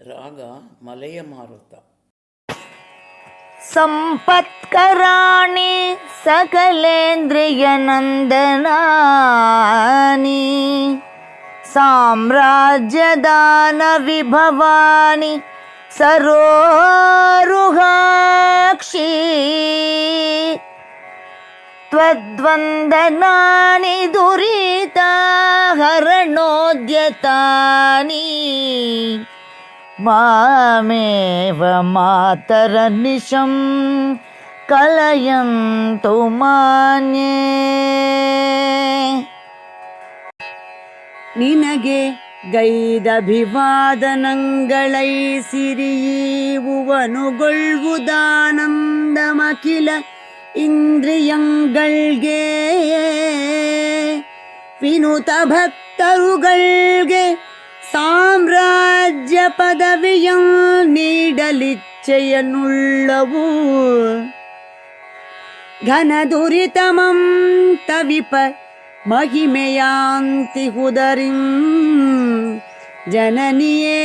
ರಾಗ ಮಲೆಯ ಮಾರುತ ಸಂಪತ್ಕರಾಣಿ ಸಕಲೇಂದ್ರಿಯನಂದನಾನಿ ಸಾಮ್ರಾಜ್ಯದಾನ ವಿಭವಾನಿ ಸರೋರುಹಾಕ್ಷಿ त्वद्वन्दनानि ಮಾಮೇವ ಮಾತರ ನಿಶಂ ಕಲಯಂತು ನಿನಗೆ ನಿನಗೆ ಗೈದಭಿವಾದನಂಗಳೈಸಿರಿಯುವನುಗೊಳ್ಳುವುದಾನಂದಮಖಿಲ ಇಂದ್ರಿಯಂಗಳ್ಗೆ. ವಿನುತ ಭಕ್ತರುಗಳ್ಗೆ ಸಾಮ್ರಾಜ್ಯ ಪದವಿಯು ನೀಡಲಿಚ್ಛೆಯನ್ನುಳ್ಳವು ಘನದುರಿತಮಂ ತವಿಪ ಮಹಿಮೆಯಾಂತಿ ಹುದರಿಂ ಜನನಿಯೇ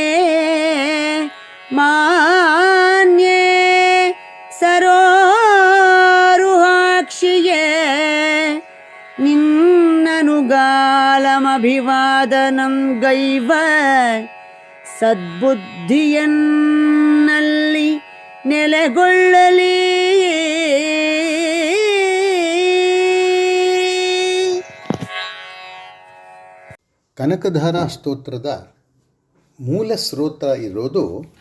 ಮಾನ್ಯೇ ಸರೋ ನಿನ್ನನುಗಾಲಮಭಿವಾದನಂ ಗೈವ ಸದ್ಬುದ್ಧಿಯನ್ನಲ್ಲಿ ನೆಲೆಗೊಳ್ಳಲಿ. ಕನಕಧಾರ ಸ್ತೋತ್ರದ ಮೂಲ ಸ್ರೋತ್ರ ಇರೋದು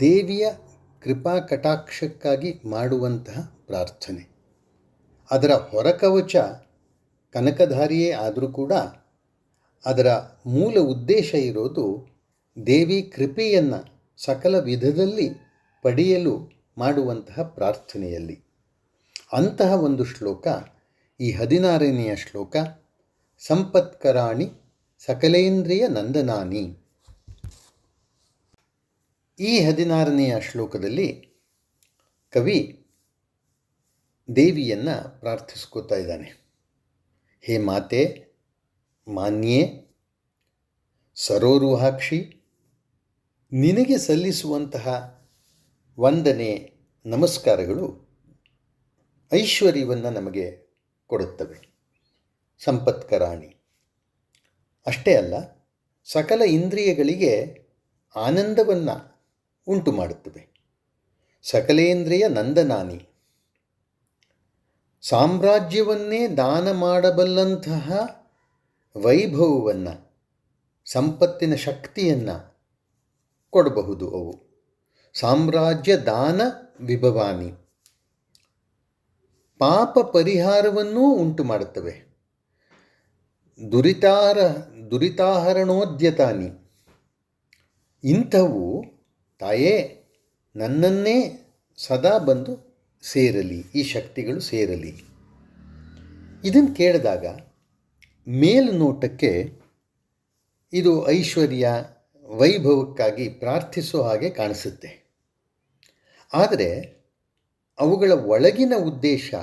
ದೇವಿಯ ಕೃಪಾ ಕಟಾಕ್ಷಕ್ಕಾಗಿ ಮಾಡುವಂತಹ ಪ್ರಾರ್ಥನೆ. ಅದರ ಹೊರಕವಚ ಕನಕಧಾರಿಯೇ ಆದರೂ ಕೂಡ ಅದರ ಮೂಲ ಉದ್ದೇಶ ಇರೋದು ದೇವಿ ಕೃಪೆಯನ್ನು ಸಕಲ ವಿಧದಲ್ಲಿ ಪಡೆಯಲು ಮಾಡುವಂತಹ ಪ್ರಾರ್ಥನೆಯಲ್ಲಿ. ಅಂತಹ ಒಂದು ಶ್ಲೋಕ, ಈ ಹದಿನಾರನೆಯ ಶ್ಲೋಕ, ಸಂಪತ್ಕರಾಣಿ ಸಕಲೇಂದ್ರಿಯ ನಂದನಾನಿ. ಈ ಹದಿನಾರನೆಯ ಶ್ಲೋಕದಲ್ಲಿ ಕವಿ ದೇವಿಯನ್ನು ಪ್ರಾರ್ಥಿಸ್ಕೋತಾ ಇದ್ದಾನೆ. ಹೇ ಮಾತೆ, ಮಾನ್ಯೆ, ಸರೋರುಹಾಕ್ಷಿ, ನಿನಗೆ ಸಲ್ಲಿಸುವಂತಹ ವಂದನೆ, ನಮಸ್ಕಾರಗಳು ಐಶ್ವರ್ಯವನ್ನು ನಮಗೆ ಕೊಡುತ್ತವೆ. ಸಂಪತ್ಕರಾಣಿ, ಅಷ್ಟೇ ಅಲ್ಲ, ಸಕಲ ಇಂದ್ರಿಯಗಳಿಗೆ ಆನಂದವನ್ನು ಉಂಟು ಮಾಡುತ್ತವೆ ಸಕಲೇಂದ್ರಿಯ ನಂದನಾನಿ ಸಾಮ್ರಾಜ್ಯವನ್ನೇ ದಾನ ಮಾಡಬಲ್ಲಂತಹ ವೈಭವವನ್ನು, ಸಂಪತ್ತಿನ ಶಕ್ತಿಯನ್ನು ಕೊಡಬಹುದು ಅವು. ಸಾಮ್ರಾಜ್ಯ ದಾನ ವಿಭವಾನಿ. ಪಾಪ ಪರಿಹಾರವನ್ನೂ ಉಂಟು ಮಾಡುತ್ತವೆ. ದುರಿತಾರ, ದುರಿತಾಹರಣೋದ್ಯತಾನಿ. ಇಂಥವು ತಾಯೇ ನನ್ನನ್ನೇ ಸದಾ ಬಂದು ಸೇರಲಿ, ಈ ಶಕ್ತಿಗಳು ಸೇರಲಿ. ಇದನ್ನು ಕೇಳಿದಾಗ ಮೇಲ್ನೋಟಕ್ಕೆ ಇದು ಐಶ್ವರ್ಯ ವೈಭವಕ್ಕಾಗಿ ಪ್ರಾರ್ಥಿಸೋ ಹಾಗೆ ಕಾಣಿಸುತ್ತೆ. ಆದರೆ ಅವುಗಳ ಒಳಗಿನ ಉದ್ದೇಶ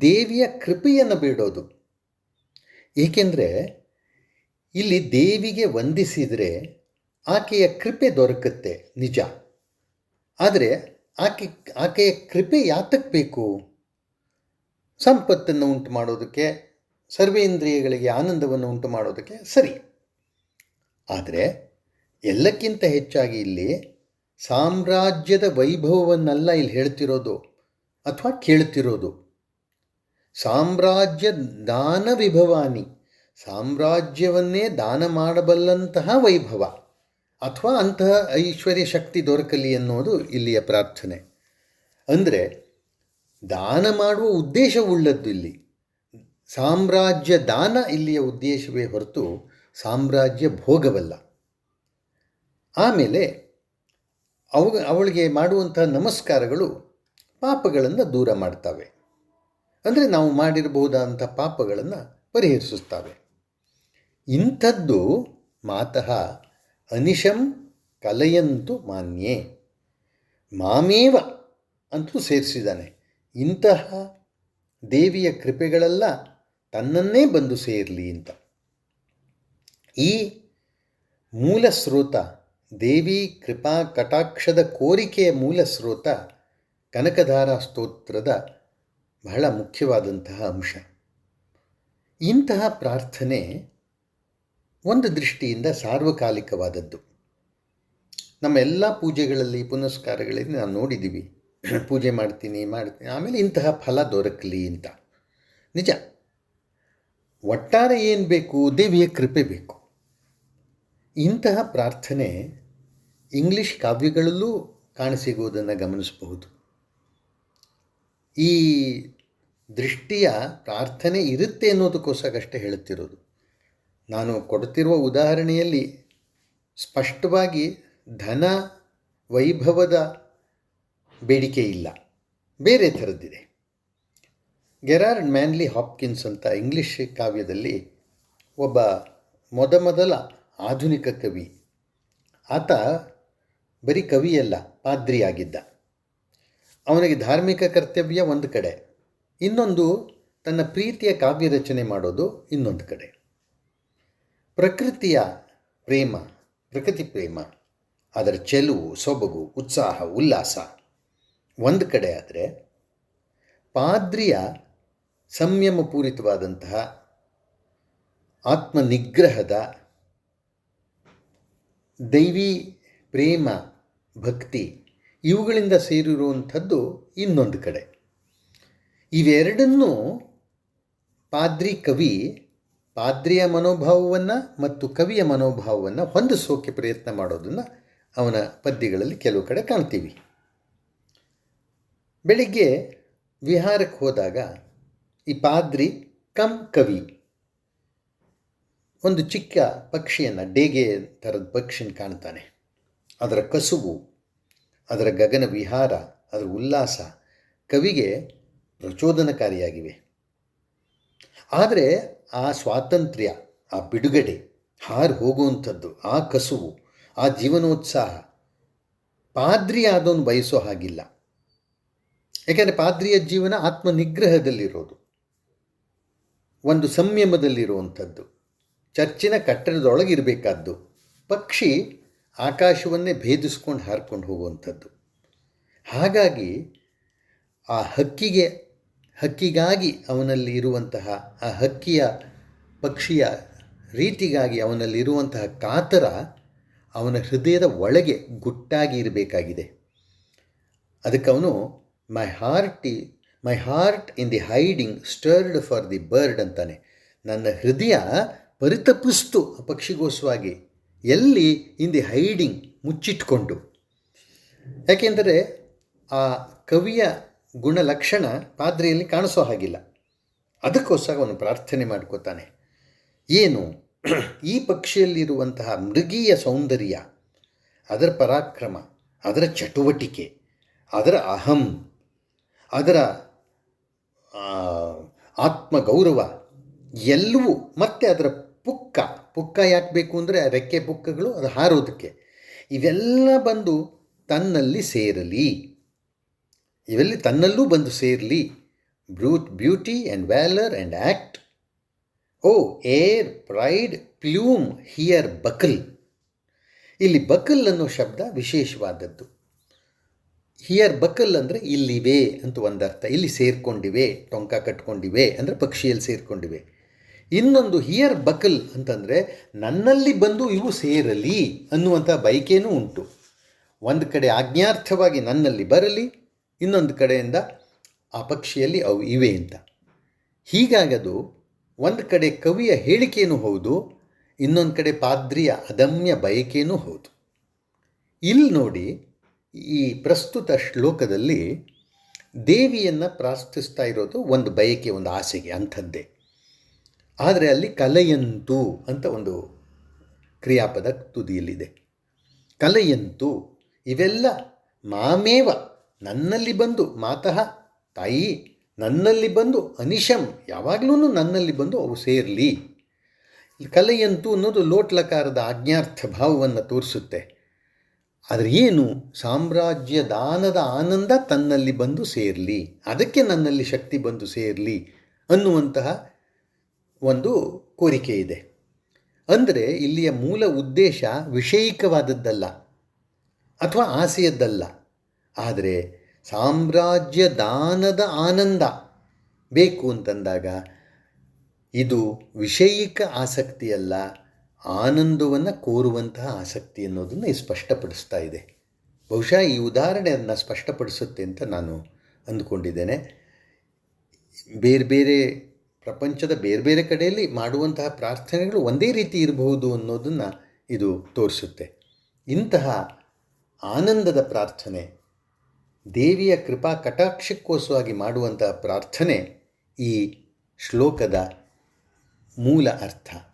ದೇವಿಯ ಕೃಪೆಯನ್ನು ಬೇಡೋದು ಏಕೆಂದರೆ ಇಲ್ಲಿ ದೇವಿಗೆ ವಂದಿಸಿದರೆ ಆಕೆಯ ಕೃಪೆ ದೊರಕುತ್ತೆ ನಿಜ. ಆದರೆ ಆಕೆ, ಆಕೆಯ ಕೃಪೆ ಯಾತಕ್ಕೆ ಬೇಕು? ಸಂಪತ್ತನ್ನು ಉಂಟು ಮಾಡೋದಕ್ಕೆ ಸರ್ವೇಂದ್ರಿಯಗಳಿಗೆ ಆನಂದವನ್ನು ಉಂಟು ಮಾಡೋದಕ್ಕೆ ಸರಿ. ಆದರೆ ಎಲ್ಲಕ್ಕಿಂತ ಹೆಚ್ಚಾಗಿ ಇಲ್ಲಿ ಸಾಮ್ರಾಜ್ಯದ ವೈಭವವನ್ನೆಲ್ಲ ಇಲ್ಲಿ ಹೇಳ್ತಿರೋದು ಅಥವಾ ಕೇಳ್ತಿರೋದು. ಸಾಮ್ರಾಜ್ಯ ದಾನ ವಿಭವಾನಿ, ಸಾಮ್ರಾಜ್ಯವನ್ನೇ ದಾನ ಮಾಡಬಲ್ಲಂತಹ ವೈಭವ. ಅಥವಾ ಅಂತಹ ಐಶ್ವರ್ಯ ಶಕ್ತಿ ದೊರಕಲಿ ಅನ್ನೋದು ಇಲ್ಲಿಯ ಪ್ರಾರ್ಥನೆ. ಅಂದರೆ ದಾನ ಮಾಡುವ ಉದ್ದೇಶವುಳ್ಳದ್ದು ಇಲ್ಲಿ. ಸಾಮ್ರಾಜ್ಯ ದಾನ ಇಲ್ಲಿಯ ಉದ್ದೇಶವೇ ಹೊರತು ಸಾಮ್ರಾಜ್ಯ ಭೋಗವಲ್ಲ. ಆಮೇಲೆ ಅವ, ಅವಳಿಗೆ ಮಾಡುವಂಥ ನಮಸ್ಕಾರಗಳು ಪಾಪಗಳನ್ನು ದೂರ ಮಾಡ್ತವೆ. ಅಂದರೆ ನಾವು ಮಾಡಿರಬಹುದಾದಂಥ ಪಾಪಗಳನ್ನು ಪರಿಹರಿಸುತ್ತವೆ. ಇಂಥದ್ದು ಮಾತಃ ಅನಿಶಂ ಕಲಯಂತು ಮಾನ್ಯೆ. ಮಾಮೇವ ಅಂತೂ ಸೇರಿಸಿದ್ದಾನೆ. ಇಂತಹ ದೇವಿಯ ಕೃಪೆಗಳೆಲ್ಲ, ತನ್ನನ್ನೇ ಬಂದು ಸೇರಲಿ ಅಂತ. ಈ ಮೂಲ ಸ್ರೋತ, ದೇವಿ ಕೃಪಾ ಕಟಾಕ್ಷದ ಕೋರಿಕೆಯ ಮೂಲ ಸ್ರೋತ ಕನಕಧಾರ ಸ್ತೋತ್ರದ ಬಹಳ ಮುಖ್ಯವಾದಂತಹ ಅಂಶ. ಇಂತಹ ಪ್ರಾರ್ಥನೆ ಒಂದು ದೃಷ್ಟಿಯಿಂದ ಸಾರ್ವಕಾಲಿಕವಾದದ್ದು. ನಮ್ಮ ಎಲ್ಲ ಪೂಜೆಗಳಲ್ಲಿ ಪುನಸ್ಕಾರಗಳಲ್ಲಿ ನಾವು ನೋಡಿದ್ದೀವಿ. ಪೂಜೆ ಮಾಡ್ತೀನಿ ಮಾಡ್ತೀನಿ, ಆಮೇಲೆ ಇಂತಹ ಫಲ ದೊರಕಲಿ ಅಂತ. ನಿಜ. ಒಟ್ಟಾರೆ ಏನು ಬೇಕು? ದೇವಿಯ ಕೃಪೆ ಬೇಕು. ಇಂತಹ ಪ್ರಾರ್ಥನೆ ಇಂಗ್ಲಿಷ್ ಕಾವ್ಯಗಳಲ್ಲೂ ಕಾಣಸಿಗುವುದನ್ನು ಗಮನಿಸಬಹುದು. ಈ ದೃಷ್ಟಿಯ ಪ್ರಾರ್ಥನೆ ಇರುತ್ತೆ ಅನ್ನೋದಕ್ಕೋಸ್ಕರಷ್ಟೇ ಹೇಳುತ್ತಿರೋದು. ನಾನು ಕೊಡುತ್ತಿರುವ ಉದಾಹರಣೆಯಲ್ಲಿ ಸ್ಪಷ್ಟವಾಗಿ ಧನ ವೈಭವದ ಬೇಡಿಕೆ ಇಲ್ಲ. ಬೇರೆ ಥರದ್ದಿದೆ. ಗೆರಾರ್ಡ್ ಮ್ಯಾನ್ಲಿ ಹಾಪ್ಕಿನ್ಸ್ ಅಂತ ಇಂಗ್ಲಿಷ್ ಕಾವ್ಯದಲ್ಲಿ ಒಬ್ಬ ಮೊದಮೊದಲ ಆಧುನಿಕ ಕವಿ. ಆತ ಬರೀ ಕವಿಯಲ್ಲ, ಪಾದ್ರಿಯಾಗಿದ್ದ. ಅವನಿಗೆ ಧಾರ್ಮಿಕ ಕರ್ತವ್ಯ ಒಂದು ಕಡೆ. ಇನ್ನೊಂದು, ತನ್ನ ಪ್ರೀತಿಯ ಕಾವ್ಯ ರಚನೆ ಮಾಡೋದು ಇನ್ನೊಂದು ಕಡೆ. ಪ್ರಕೃತಿಯ ಪ್ರೇಮ, ಪ್ರಕೃತಿ ಪ್ರೇಮ, ಅದರ ಚೆಲುವು, ಸೊಬಗು, ಉತ್ಸಾಹ, ಉಲ್ಲಾಸ. ಒಂದು ಕಡೆ ಆದರೆ ಪಾದ್ರಿಯ ಸಂಯಮಪೂರಿತವಾದಂತಹ ಆತ್ಮನಿಗ್ರಹದ ದೈವಿ ಪ್ರೇಮ, ಭಕ್ತಿ ಇವುಗಳಿಂದ ಸೇರಿರುವಂಥದ್ದು ಇನ್ನೊಂದು ಕಡೆ. ಇವೆರಡನ್ನೂ ಪಾದ್ರಿ ಕವಿ ಪಾದ್ರಿಯ ಮನೋಭಾವವನ್ನು ಮತ್ತು ಕವಿಯ ಮನೋಭಾವವನ್ನು ಹೊಂದಿಸೋಕೆ ಪ್ರಯತ್ನ ಮಾಡೋದನ್ನು ಅವನ ಪದ್ಯಗಳಲ್ಲಿ ಕೆಲವು ಕಡೆ ಕಾಣ್ತೀವಿ. ಬೆಳಿಗ್ಗೆ ವಿಹಾರಕ್ಕೆ ಹೋದಾಗ ಈ ಪಾದ್ರಿ ಕಮ್ ಕವಿ ಒಂದು ಚಿಕ್ಕ ಪಕ್ಷಿಯನ್ನು ಡೇಗೆ ಥರದ ಪಕ್ಷಿನ ಕಾಣ್ತಾನೆ. ಅದರ ಕಸುಬು, ಅದರ ಗಗನ ವಿಹಾರ, ಅದರ ಉಲ್ಲಾಸ ಕವಿಗೆ ಪ್ರಚೋದನಕಾರಿಯಾಗಿವೆ. ಆದರೆ ಆ ಸ್ವಾತಂತ್ರ್ಯ, ಆ ಬಿಡುಗಡೆ, ಹಾರು ಹೋಗುವಂಥದ್ದು, ಆ ಕಸುವು, ಆ ಜೀವನೋತ್ಸಾಹ, ಪಾದ್ರಿ ಆದವನು ಬಯಸೋ ಹಾಗಿಲ್ಲ. ಯಾಕೆಂದರೆ ಪಾದ್ರಿಯ ಜೀವನ ಆತ್ಮನಿಗ್ರಹದಲ್ಲಿರೋದು. ಒಂದು ಸಂಯಮದಲ್ಲಿರುವಂಥದ್ದು. ಚರ್ಚಿನ ಕಟ್ಟಡದೊಳಗಿರಬೇಕಾದ್ದು ಪಕ್ಷಿ ಆಕಾಶವನ್ನೇ ಭೇದಿಸ್ಕೊಂಡು ಹಾರ್ಕೊಂಡು ಹೋಗುವಂಥದ್ದು. ಹಾಗಾಗಿ ಆ ಹಕ್ಕಿಗೆ ಹಕ್ಕಿಗಾಗಿ ಅವನಲ್ಲಿ ಇರುವಂತಹ, ಆ ಹಕ್ಕಿಯ ಪಕ್ಷಿಯ ರೀತಿಗಾಗಿ ಅವನಲ್ಲಿ ಇರುವಂತಹ ಕಾತರ ಅವನ ಹೃದಯದ ಒಳಗೆ ಗುಟ್ಟಾಗಿ ಇರಬೇಕಾಗಿದೆ. ಅದಕ್ಕೆ ಅವನು ಮೈ ಹಾರ್ಟ್ ಈ my heart in the hiding stirred for the bird ಅಂತಾನೆ. ನನ್ನ ಹೃದಯ ಪರಿತಪಿಸ್ತು ಪಕ್ಷಿಗೋಸ್ವಾಗಿ. ಎಲ್ಲಿ? ಇನ್ ದಿ ಹೈಡಿಂಗ್ ಮುಚ್ಚಿಟ್ಕೊಂಡು. ಯಾಕೆಂದರೆ, ಆ ಕವಿಯ ಗುಣಲಕ್ಷಣ ಪಾದ್ರಿಯಲ್ಲಿ ಕಾಣಿಸೋ ಹಾಗಿಲ್ಲ. ಅದಕ್ಕೋಸ್ಕರ ಅವನು ಪ್ರಾರ್ಥನೆ ಮಾಡ್ಕೋತಾನೆ. ಏನು? ಈ ಪಕ್ಷಿಯಲ್ಲಿರುವಂತಹ ಮೃಗೀಯ ಸೌಂದರ್ಯ, ಅದರ ಪರಾಕ್ರಮ, ಅದರ ಚಟುವಟಿಕೆ, ಅದರ ಅಹಂ, ಅದರ ಆತ್ಮಗೌರವ ಎಲ್ಲವೂ ಮತ್ತೆ ಅದರ ಪುಕ್ಕ. ಪುಕ್ಕ ಯಾಕೆ ಬೇಕು ಅಂದರೆ ರೆಕ್ಕೆ ಪುಕ್ಕಗಳು ಅದು ಹಾರೋದಕ್ಕೆ. ಇವೆಲ್ಲ ಬಂದು ತನ್ನಲ್ಲಿ ಸೇರಲಿ. ಇವೆಲ್ಲಿ ತನ್ನಲ್ಲೂ ಬಂದು ಸೇರಲಿ. Brute beauty and valour and act oh, air, pride plume here, buckle. ಇಲ್ಲಿ ಬಕಲ್ ಅನ್ನೋ ಶಬ್ದ ವಿಶೇಷವಾದದ್ದು. ಹಿಯರ್, ಬಕಲ್ ಅಂದರೆ ಇಲ್ಲಿವೆ ಅಂತ ಒಂದರ್ಥ. ಇಲ್ಲಿ ಸೇರಿಕೊಂಡಿವೆ, ಟೊಂಕ ಕಟ್ಕೊಂಡಿವೆ ಅಂದರೆ ಪಕ್ಷಿಯಲ್ಲಿ ಸೇರಿಕೊಂಡಿವೆ. ಇನ್ನೊಂದು ಹಿಯರ್, ಬಕಲ್ ಅಂತಂದರೆ ನನ್ನಲ್ಲಿ ಬಂದು ಇವು ಸೇರಲಿ ಅನ್ನುವಂಥ ಬಯಕೆಯೂ ಉಂಟು. ಒಂದು ಕಡೆ ಆಜ್ಞಾರ್ಥವಾಗಿ ನನ್ನಲ್ಲಿ ಬರಲಿ ಇನ್ನೊಂದು ಕಡೆಯಿಂದ ಆ ಪಕ್ಷಿಯಲ್ಲಿ ಅವು ಇವೆ ಅಂತ. ಹೀಗಾಗದು ಒಂದು ಕಡೆ ಕವಿಯ ಹೇಳಿಕೆಯೂ ಹೌದು, ಇನ್ನೊಂದು ಕಡೆ ಪಾದ್ರಿಯ ಅದಮ್ಯ ಬಯಕೆಯೂ ಹೌದು. ಇಲ್ಲಿ ನೋಡಿ, ಈ ಪ್ರಸ್ತುತ ಶ್ಲೋಕದಲ್ಲಿ ದೇವಿಯನ್ನು ಪ್ರಾರ್ಥಿಸ್ತಾ ಇರೋದು ಒಂದು ಬಯಕೆ, ಒಂದು ಆಸೆಗೆ ಅಂಥದ್ದೇ. ಆದರೆ ಅಲ್ಲಿ ಕಲೆಯಂತು ಅಂತ ಒಂದು ಕ್ರಿಯಾಪದ ತುದಿಯಲ್ಲಿದೆ. ಕಲೆಯಂತು ಇವೆಲ್ಲ ಮಾಮೇವ ನನ್ನಲ್ಲಿ ಬಂದು ಮಾತಃ, ತಾಯಿ, ನನ್ನಲ್ಲಿ ಬಂದು ಅನಿಶಂ ಯಾವಾಗಲೂ ನನ್ನಲ್ಲಿ ಬಂದು ಅವು ಸೇರಲಿ. ಕಲೆಯಂತೂ ಅನ್ನೋದು ಲೋಟ್ಲಕಾರದ ಆಜ್ಞಾರ್ಥ ಭಾವವನ್ನು ತೋರಿಸುತ್ತೆ. ಆದರೆ ಏನು, ಸಾಮ್ರಾಜ್ಯ ದಾನದ ಆನಂದ ತನ್ನಲ್ಲಿ ಬಂದು ಸೇರಲಿ, ಅದಕ್ಕೆ ನನ್ನಲ್ಲಿ ಶಕ್ತಿ ಬಂದು ಸೇರಲಿ ಅನ್ನುವಂತಹ ಒಂದು ಕೋರಿಕೆ ಇದೆ. ಅಂದರೆ ಇಲ್ಲಿಯ ಮೂಲ ಉದ್ದೇಶ ವಿಷಯಿಕವಾದದ್ದಲ್ಲ, ಅಥವಾ ಆಸೆಯದ್ದಲ್ಲ. ಆದರೆ ಸಾಮ್ರಾಜ್ಯ ದಾನದ ಆನಂದ ಬೇಕು ಅಂತಂದಾಗ ಇದು ವಿಷಯಿಕ ಆಸಕ್ತಿಯಲ್ಲ, ಆನಂದವನ್ನು ಕೋರುವಂತಹ ಆಸಕ್ತಿ ಅನ್ನೋದನ್ನು ಸ್ಪಷ್ಟಪಡಿಸ್ತಾ ಇದೆ. ಬಹುಶಃ ಈ ಉದಾಹರಣೆಯನ್ನು ಸ್ಪಷ್ಟಪಡಿಸುತ್ತೆ ಅಂತ ನಾನು ಅಂದುಕೊಂಡಿದ್ದೇನೆ. ಬೇರೆ ಬೇರೆ ಪ್ರಪಂಚದ ಬೇರೆ ಬೇರೆ ಕಡೆಯಲ್ಲಿ ಮಾಡುವಂತಹ ಪ್ರಾರ್ಥನೆಗಳು ಒಂದೇ ರೀತಿ ಇರಬಹುದು ಅನ್ನೋದನ್ನು ಇದು ತೋರಿಸುತ್ತೆ. ಇಂತಹ ಆನಂದದ ಪ್ರಾರ್ಥನೆ ದೇವಿಯ ಕೃಪಾ ಕಟಾಕ್ಷಕ್ಕೋಸವಾಗಿ ಮಾಡುವಂತಹ ಪ್ರಾರ್ಥನೆ ಈ ಶ್ಲೋಕದ ಮೂಲ ಅರ್ಥ.